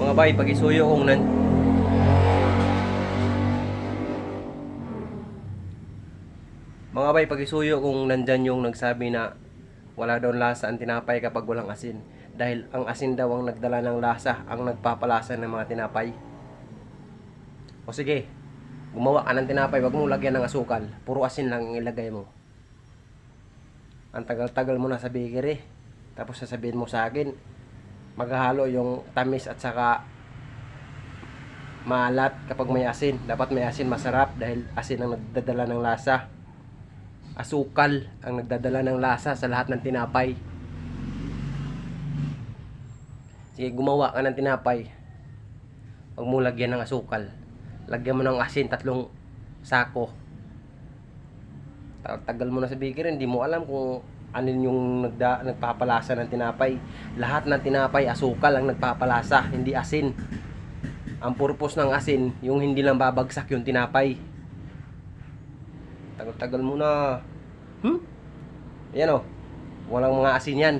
Mga bay, pag-isuyo kung nan... Mga bay, pag-isuyo kung nandyan yung nagsabi na wala daw lasa ang tinapay kapag walang asin. Dahil ang asin daw ang nagdala ng lasa, ang nagpapalasa ng mga tinapay. O sige, gumawa ka ng tinapay, wag mo lagyan ng asukal. Puro asin lang ang ilagay mo. Ang tagal-tagal mo na sa bakery. Tapos sasabihin mo sa akin, maghahalo yung tamis at saka maalat kapag may asin. Dapat may asin masarap dahil asin ang nagdadala ng lasa. Asukal ang nagdadala ng lasa sa lahat ng tinapay. Sige, gumawa ka ng tinapay. Huwag mo lagyan ng asukal. Lagyan mo ng asin, tatlong sako. Ta- Tagal mo na sa bakery, hindi mo alam kung ano yung nagda, nagpapalasa ng tinapay. Lahat ng tinapay, asukal ang nagpapalasa, hindi asin. Ang purpose ng asin, yung hindi lang babagsak yung tinapay. Tagal-tagal mo na. Hmm? Yan o. Walang mga asin yan.